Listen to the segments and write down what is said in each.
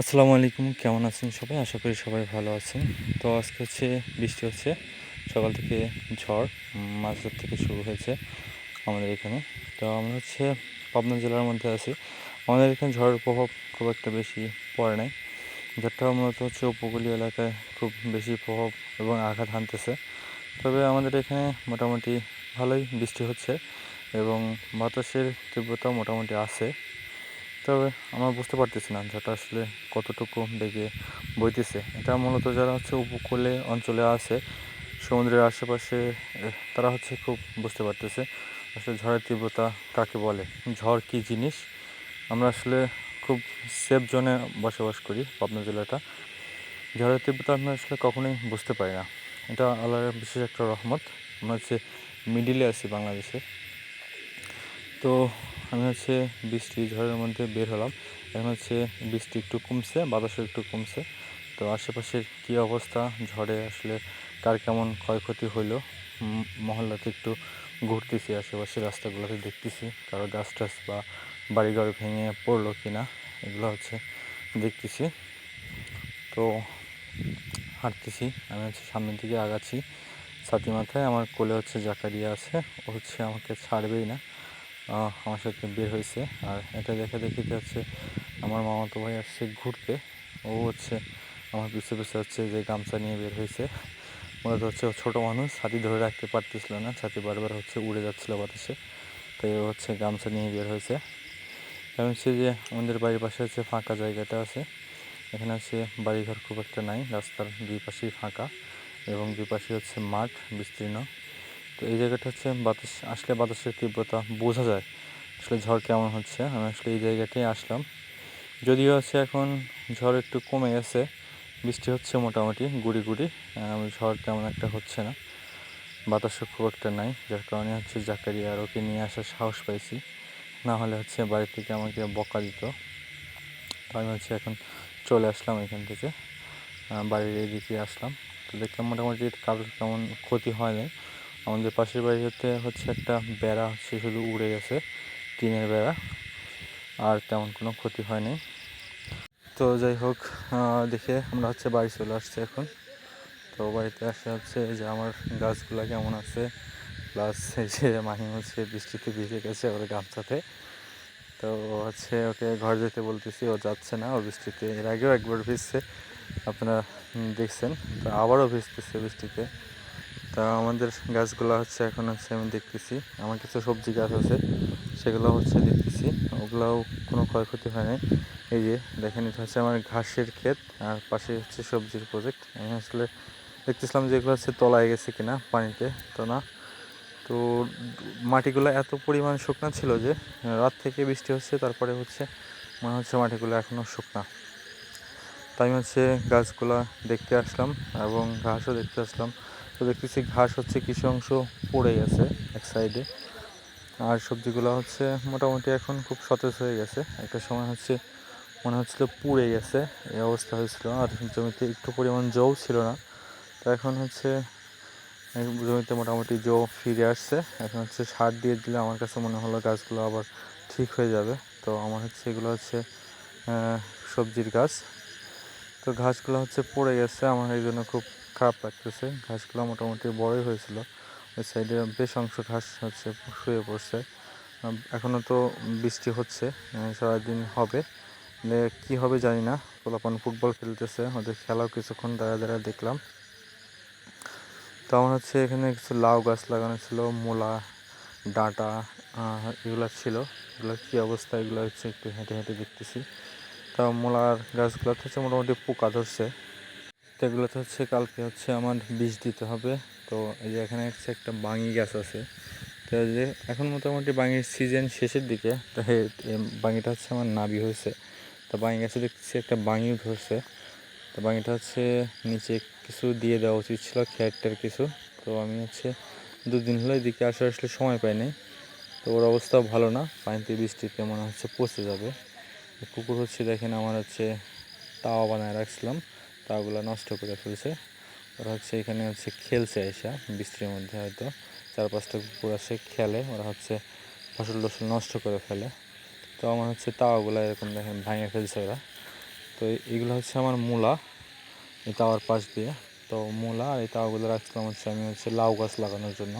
আসসালামু আলাইকুম, কেমন আছেন সবাই? আশা করি সবাই ভালো আছেন। তো আজকে হচ্ছে বৃষ্টি হচ্ছে, সকাল থেকে ঝড় মাঝরাত থেকে শুরু হয়েছে আমাদের এখানে। তো আমরা হচ্ছে পাবনা জেলার মধ্যে আছি। আমাদের এখানে ঝড়ের প্রভাব খুব একটা বেশি পড়ে নাই। ঝড়টা মূলত হচ্ছে উপকূলীয় এলাকায় খুব বেশি প্রভাব এবং আঘাত হানতেছে। তবে আমাদের এখানে মোটামুটি ভালোই বৃষ্টি হচ্ছে এবং বাতাসের তীব্রতা মোটামুটি আছে। তবে আমরা বুঝতে পারতেছি না যেটা আসলে কতটুকু বেগে বইতেছে। এটা মূলত যারা হচ্ছে উপকূলে অঞ্চলে আছে, সমুদ্রের আশেপাশে তারা হচ্ছে খুব বুঝতে পারতেছে আসলে ঝড়ের তীব্রতা কাকে বলে, ঝড় কী জিনিস। আমরা আসলে খুব সেফ জোনে বসবাস করি পাবনা জেলাটা। ঝড়ের তীব্রতা আমরা আসলে কখনোই বুঝতে পারি না। এটা আল্লাহর বিশেষ একটা রহমত। আমরা হচ্ছে মিডিলে আছি বাংলাদেশে। তো আমি হচ্ছে বৃষ্টি ঝড়ের মধ্যে বের হলাম। এখন হচ্ছে বৃষ্টি একটু কমছে, বাতাসও একটু কমছে। তো আশেপাশের কী অবস্থা? ঝড়ে আসলে কার কেমন ক্ষয়ক্ষতি হইল? মহল্লাতে একটু ঘুরতেছি, আশেপাশে রাস্তাগুলোতে দেখতেছি কারও গাছ টাছ বা বাড়িঘর ভেঙে পড়ল কি না এগুলো হচ্ছে দেখতেছি। তো হাঁটতেছি, আমি হচ্ছে সামনের দিকে আগাচ্ছি। ছাতি মাথায় আমার কোলে হচ্ছে জাকারিয়া আছে, ও হচ্ছে আমাকে ছাড়বেই না। আমার সাথে বের হয়েছে। আর এটা দেখে দেখিতে হচ্ছে আমার মামাতো ভাই আসছে ঘুরতে। ও হচ্ছে আমার পিছু পিছু হচ্ছে যে গামছা নিয়ে বের হয়েছে। মূলত হচ্ছে ছোটো মানুষ, ছাতি ধরে রাখতে পারতেছিল না। ছাতি বারবার হচ্ছে উড়ে যাচ্ছিল বাতাসে। তাই ও হচ্ছে গামছা নিয়ে বের হয়েছে। কারণ হচ্ছে যে আমাদের বাড়ির পাশে হচ্ছে ফাঁকা জায়গাটা আছে, এখানে হচ্ছে বাড়িঘর খুব একটা নাই। রাস্তার দুই পাশেই ফাঁকা এবং দুই পাশে হচ্ছে মাঠ বিস্তীর্ণ। তো এই জায়গাটা হচ্ছে বাতাস, আসলে বাতাসের তীব্রতা বোঝা যায়। আসলে ঝড় কেমন হচ্ছে? আমি আসলে এই জায়গাটাই আসলাম। যদিও হচ্ছে এখন ঝড় একটু কমে গেছে, বৃষ্টি হচ্ছে মোটামুটি, গুড়ি গুড়ি ঝড় তেমন একটা হচ্ছে না। বাতাসও খুব একটা নাই, যার কারণে হচ্ছে জাকারিয়া আর ওকে নিয়ে আসার সাহস পাইছি। না হলে হচ্ছে বাড়ি থেকে আমাকে বকা দিত। তো আমি হচ্ছে এখন চলে আসলাম এখান থেকে বাড়ির এদিকে আসলাম। তো দেখলাম মোটামুটি কারোর তেমন ক্ষতি হয়নি আমাদের পাশের বাড়িতে হচ্ছে একটা বেড়া হচ্ছে শুধু উড়ে গেছে, টিনের বেড়া। আর তেমন কোনো ক্ষতি হয়নি। তো যাই হোক দেখে আমরা হচ্ছে বাড়ি চলে আসছি এখন। তো বাড়িতে আসে হচ্ছে যে আমার গাছগুলা কেমন আছে প্লাস এই যে মাহিম হচ্ছে বৃষ্টিতে ভিজে গেছে ওর গামছাতে। তো হচ্ছে ওকে ঘর যেতে বলতেছি, ও যাচ্ছে না, ও বৃষ্টিতে। এর আগেও একবার ভিজছে, আপনারা দেখছেন, তো আবারও ভিজতেছে বৃষ্টিতে। তা আমাদের গাছগুলো হচ্ছে এখন হচ্ছে আমি দেখতেছি। আমার কিছু সবজি গাছ আছে, সেগুলো হচ্ছে দেখতেছি। ওগুলাও কোনো ক্ষয়ক্ষতি হয় নাই। এই যে দেখেন, এটা হচ্ছে আমার ঘাসের ক্ষেত, আর পাশে হচ্ছে সবজির প্রজেক্ট আমি আসলে দেখতেছিলাম যে এগুলো হচ্ছে তলায় গেছে কিনা পানিতে, তো না। তো মাটিগুলো এত পরিমাণ শুকনা ছিল যে রাত থেকে বৃষ্টি হচ্ছে, তারপরে হচ্ছে মনে হচ্ছে মাটিগুলো এখনও শুকনা। তাই হচ্ছে গাছগুলা দেখতে আসলাম, এবং ঘাসও দেখতে আসলাম। তো দেখতেছি ঘাস হচ্ছে কিছু অংশ পড়ে গেছে এক সাইডে আর সবজিগুলো হচ্ছে মোটামুটি এখন খুব সতেজ হয়ে গেছে। একটা সময় হচ্ছে মনে হচ্ছিল পুড়ে গেছে, এই অবস্থা হয়েছিল। আর জমিতে একটু পরিমাণ জও ছিল না। তো এখন হচ্ছে জমিতে মোটামুটি জো ফিরে আসছে। এখন হচ্ছে সার দিয়ে দিলে আমার কাছে মনে হলো গাছগুলো আবার ঠিক হয়ে যাবে। তো আমার হচ্ছে এগুলো হচ্ছে সবজির গাছ। তো ঘাসগুলো হচ্ছে পড়ে গেছে। আমার এই জন্য খুব খারাপ লাগতেছে। ঘাসগুলো মোটামুটি বড়ই হয়েছিল। ওই সাইডে বেশ অংশ ঘাস হচ্ছে শুয়ে পড়ছে। এখনও তো বৃষ্টি হচ্ছে আহ, সারাদিন হবে। মানে কী হবে জানি না। পোলাপান ফুটবল খেলতেছে ওদের খেলাও কিছুক্ষণ দাঁড়া দাঁড়া দেখলাম। তো আমার হচ্ছে এখানে কিছু লাউ গাছ লাগানো ছিল মূলা ডাঁটা এগুলো ছিল। এগুলো কী অবস্থা এগুলো হচ্ছে একটু হেঁটে হেঁটে দেখতেছি। তা মূলার গাছগুলোতে হচ্ছে মোটামুটি পোকা ধরছে। তো এগুলোতে হচ্ছে কালকে হচ্ছে আমার বীজ দিতে হবে। তো এই যে এখানে হচ্ছে একটা বাঙি গাছ আছে। তো যে এখন মোটামুটি বাঙির সিজন শেষের দিকে, তো বাঙিটা হচ্ছে আমার নাবি হয়েছে। তো বাঙি গাছে দেখতেছি একটা বাঙিও ধরছে। তো বাঙিটা হচ্ছে নিচে কিছু দিয়ে দেওয়া উচিত ছিল, খেয়ারটার কিছু। তো আমি হচ্ছে দুদিন হলো এদিকে আসা আসলে সময় পাইনি তো ওর অবস্থাও ভালো না, পানিতে বৃষ্টিতে মনে হচ্ছে পচে যাবে। কুকুর হচ্ছে দেখেন আমার হচ্ছে তাওয়া বানায় রাখছিলাম। তাওয়াগুলো নষ্ট করে ফেলছে। ওরা হচ্ছে এখানে হচ্ছে খেলছে এসা বৃষ্টির মধ্যে হয়তো। চার পাঁচটা কুকুর আসে খেলে, ওরা হচ্ছে ফসল টসল নষ্ট করে ফেলে। তো আমার হচ্ছে তাওয়াগুলো এরকম দেখেন ভাঙে ফেলছে ওরা। তো এগুলো হচ্ছে আমার মূলা, এই তাওয়ার পাশ দিয়ে। তো মূলা আর এই তাওয়াগুলো রাখছিলাম হচ্ছে আমি হচ্ছে লাউ গাছ লাগানোর জন্য।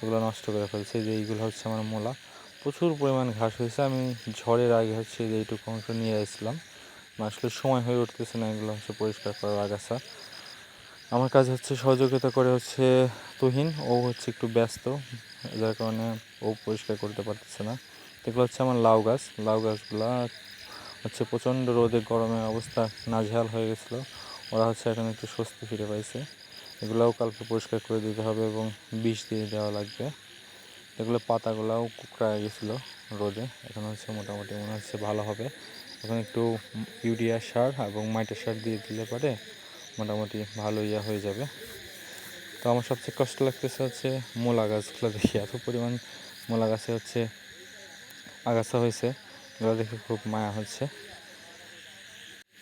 ওগুলো নষ্ট করে ফেলছে। যে এইগুলো হচ্ছে আমার মূলা। প্রচুর পরিমাণ ঘাস হয়েছে। আমি ঝড়ের আগে হচ্ছে এইটুকু অংশ নিয়ে এসেছিলাম। আসলে সময় হয়ে উঠতেছে না, এগুলো হচ্ছে পরিষ্কার করার আগাছা। আমার কাজ হচ্ছে সহযোগিতা করে হচ্ছে তুহিন, ও হচ্ছে একটু ব্যস্ত, যার কারণে ও পরিষ্কার করতে পারতেছে না। এগুলো হচ্ছে আমার লাউ গাছ, লাউ গাছগুলা হচ্ছে প্রচণ্ড রোদে গরমে অবস্থা নাজেহাল হয়ে গেছিল। ওরা হচ্ছে এখন একটু স্বস্তি ফিরে পাইছে। এগুলাও কালকে পরিষ্কার করে দিতে হবে এবং বিষ দিয়ে দেওয়া লাগবে। এগুলো পাতাগুলাও কুকড়ায় গেছিল রোদে, এখন হচ্ছে মোটামুটি মনে হচ্ছে ভালো হবে। এখন একটু ইউরিয়া সার এবং মাইটের সার দিয়ে দিলে পরে মোটামুটি ভালো ইয়া হয়ে যাবে। তো আমার সবচেয়ে কষ্ট লাগতেছে হচ্ছে মোলা গাছগুলো দেখি। এত পরিমাণ মোলা গাছে হচ্ছে আগাছা হয়েছে, এগুলো দেখে খুব মায়া হচ্ছে।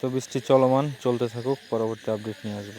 তো বৃষ্টি চলমান, চলতে থাকুক, পরবর্তী আপডেট নিয়ে আসব।